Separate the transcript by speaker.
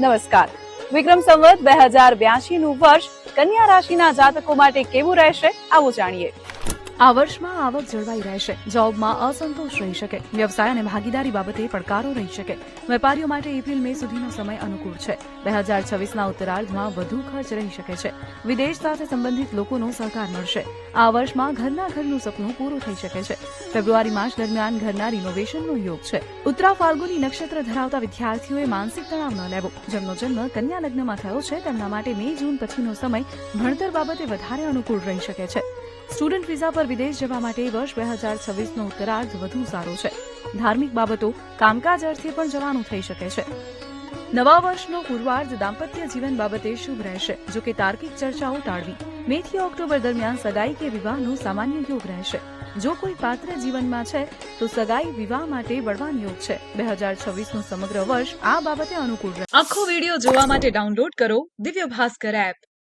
Speaker 1: નમસ્કાર. વિક્રમ સંવત, બે હજાર બ્યાસી નું વર્ષ. કન્યા રાશિના જાતકો માટે કેવું રહેશે? આવું જાણીએ. આ વર્ષમાં આવક જળવાઈ રહેશે. જોબમાં અસંતોષ રહી શકે. વ્યવસાય અને ભાગીદારી બાબતે પડકારો રહી શકે. વેપારીઓ માટે એપ્રિલ, મે સુધીનો સમય અનુકૂળ છે. બે હજાર છવ્વીસના ઉત્તરાર્ધમાં વધુ ખર્ચ રહી શકે છે. વિદેશ સાથે સંબંધિત લોકોનો સહકાર મળશે. આ વર્ષમાં ઘરના ઘરનું સપનું પૂરું થઈ શકે છે. ફેબ્રુઆરી માસ દરમિયાન ઘરના રિનોવેશનનો યોગ છે. ઉત્તરા ફાલ્ગુની નક્ષત્ર ધરાવતા વિદ્યાર્થીઓએ માનસિક તણાવ ન લેવો. જેમનો જન્મ કન્યા લગ્નમાં થયો છે. તેમના માટે મે, જૂન પછીનો સમય ભણતર બાબતે વધારે અનુકૂળ રહી શકે છે. સ્ટુડન્ટ વિઝા પર વિદેશ જવા માટે વર્ષ બે હજાર છવ્વીસનો ઉત્તરાર્ધ વધુ સારો છે. ધાર્મિક બાબતો કામકાજ અર્થે પણ જવાનું થઈ શકે છે. નવા વર્ષનો પૂર્વાર્ધ દાંપત્ય જીવન બાબતે શુભ રહેશે, જો કે તાર્કિક ચર્ચાઓ ટાળવી. મે ઓક્ટોબર દરમિયાન સગાઈ કે વિવાહનો સામાન્ય યોગ રહેશે. જો કોઈ પાત્ર જીવનમાં છે, તો સગાઈ વિવાહ માટે બળવાન યોગ છે. બે હજાર છવ્વીસનું સમગ્ર વર્ષ આ બાબતે અનુકૂળ આખો વીડિયો જોવા માટે ડાઉનલોડ કરો દિવ્ય ભાસ્કર એપ.